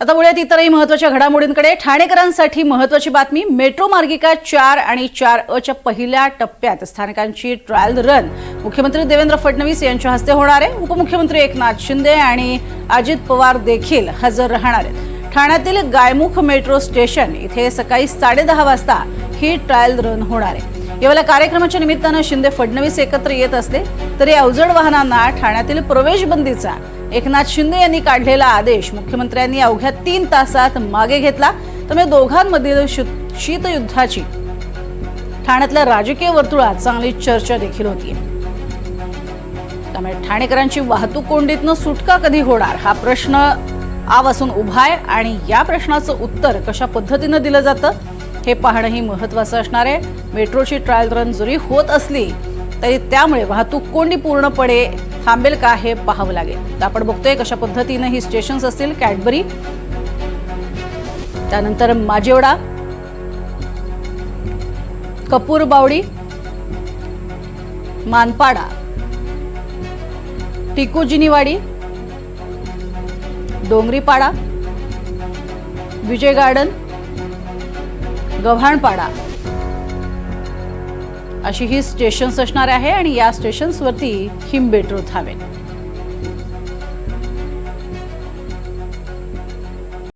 आता पुढ्यात इतरही महत्त्वाच्या घडामोडींकडे. ठाणेकरांसाठी महत्वाची बातमी मेट्रो मार्गिका चार आणि चार अ च्या पहिल्या टप्प्यात. स्थानकांची ट्रायल रन मुख्यमंत्री देवेंद्र फडणवीस यांच्या हस्ते होणार आहे. उपमुख्यमंत्री एकनाथ शिंदे आणि अजित पवार देखील हजर राहणार आहेत. ठाण्यातील गायमुख मेट्रो स्टेशन इथे सकाळी साडेदहा वाजता ही ट्रायल रन होणार आहे. यावेळेला कार्यक्रमाच्या निमित्तानं शिंदे फडणवीस एकत्र येत असले तरी अवजड वाहनांना ठाण्यातील प्रवेशबंदीचा एकनाथ शिंदे यांनी काढलेला आदेश मुख्यमंत्र्यांनी अवघ्या तीन तासात मागे घेतला. त्यामुळे दोघांमधील शीतयुद्धाची ठाण्यातल्या राजकीय वर्तुळात चांगली चर्चा देखील होती. त्यामुळे ठाणेकरांची वाहतूक कोंडीतनं सुटका कधी होणार? हा प्रश्न आवासून उभा आहे आणि या प्रश्नाचं उत्तर कशा पद्धतीनं दिलं जातं? हे पाहणंही महत्त्वाचं असणार आहे. मेट्रोची ट्रायल रन जरी होत असली तरी त्यामुळे वाहतूक कोंडी पूर्णपणे थांबेल का हे पाहावं लागेल. तर आपण बघतोय कशा पद्धतीनं ही स्टेशन्स असतील. कॅडबरी त्यानंतर माजेवडा कपूर बावडी मानपाडा टिकोजिनीवाडी डोंगरीपाडा विजय गार्डन गव्हाणपाडा. अशी ही स्टेशन्स असणार आहे आणि या स्टेशन्सवरती हिमबेट मेट्रो थांबेल